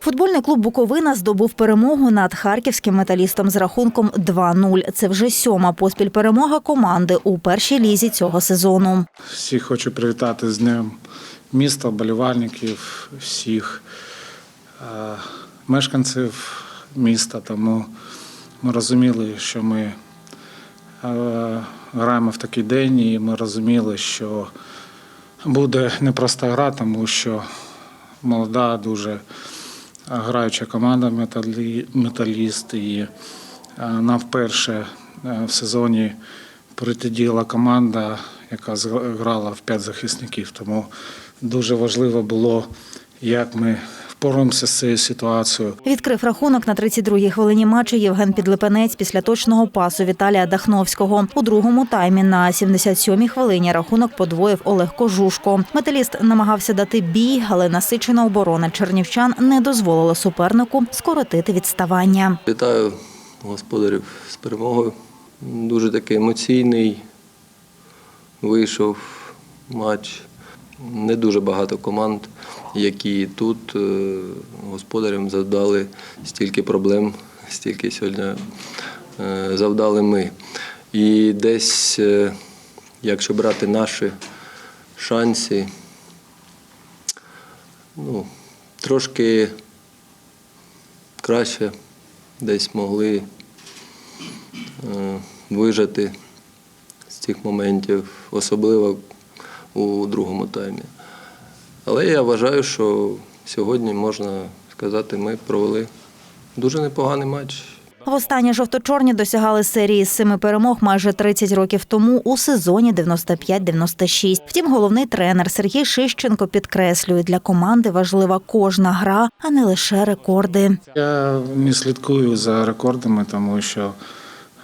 Футбольний клуб Буковина здобув перемогу над харківським металістом з рахунком 2-0. Це вже сьома поспіль перемога команди у першій лізі цього сезону. Всіх хочу привітати з Днем міста, болівальників, всіх е, мешканців міста. Тому ми розуміли, що ми е, граємо в такий день, і ми розуміли, що буде непроста гра, тому що молода, дуже граюча команда «Металі- металіст. І е, нам вперше е, в сезоні протидіяла команда, яка грала в п'ять захисників. Тому дуже важливо було, як ми впораємося з цією ситуацією. Відкрив рахунок на 32-й хвилині матчу Євген Підлипенець після точного пасу Віталія Дахновського. У другому таймі на 77-й хвилині рахунок подвоїв Олег Кожушко. Металіст намагався дати бій, але насичена оборона чернівчан не дозволила супернику скоротити відставання. Вітаю господарів з перемогою. Дуже такий емоційний вийшов матч. Не дуже багато команд, які тут е, господарям завдали стільки проблем, стільки сьогодні е, завдали ми. І десь, е, якщо брати наші шанси, ну, трошки краще десь могли вижити з цих моментів, особливо у другому таймі. Але я вважаю, що сьогодні можна сказати, ми провели дуже непоганий матч. Востаннє жовто-чорні досягали серії з семи перемог майже 30 років тому у сезоні 95-96. Втім, головний тренер Сергій Шищенко підкреслює, для команди важлива кожна гра, а не лише рекорди. Я не слідкую за рекордами, тому що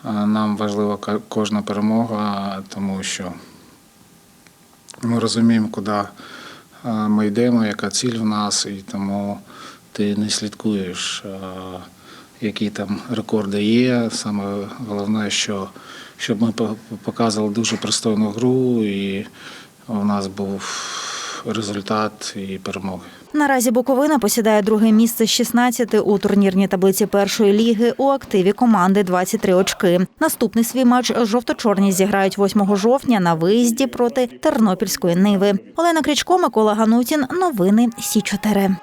нам важлива кожна перемога, тому що ми розуміємо, куди ми йдемо, яка ціль в нас, і тому ти не слідкуєш, які там рекорди є. Саме головне, що щоб ми по- показували дуже пристойну гру, і у нас був результат і перемоги. Наразі Буковина посідає друге місце з 16 у турнірній таблиці першої ліги. У активі команди 23 очки. Наступний свій матч жовто-чорні зіграють 8 жовтня на виїзді проти Тернопільської Ниви. Олена Крічко, Микола Ганутін. Новини Сі 4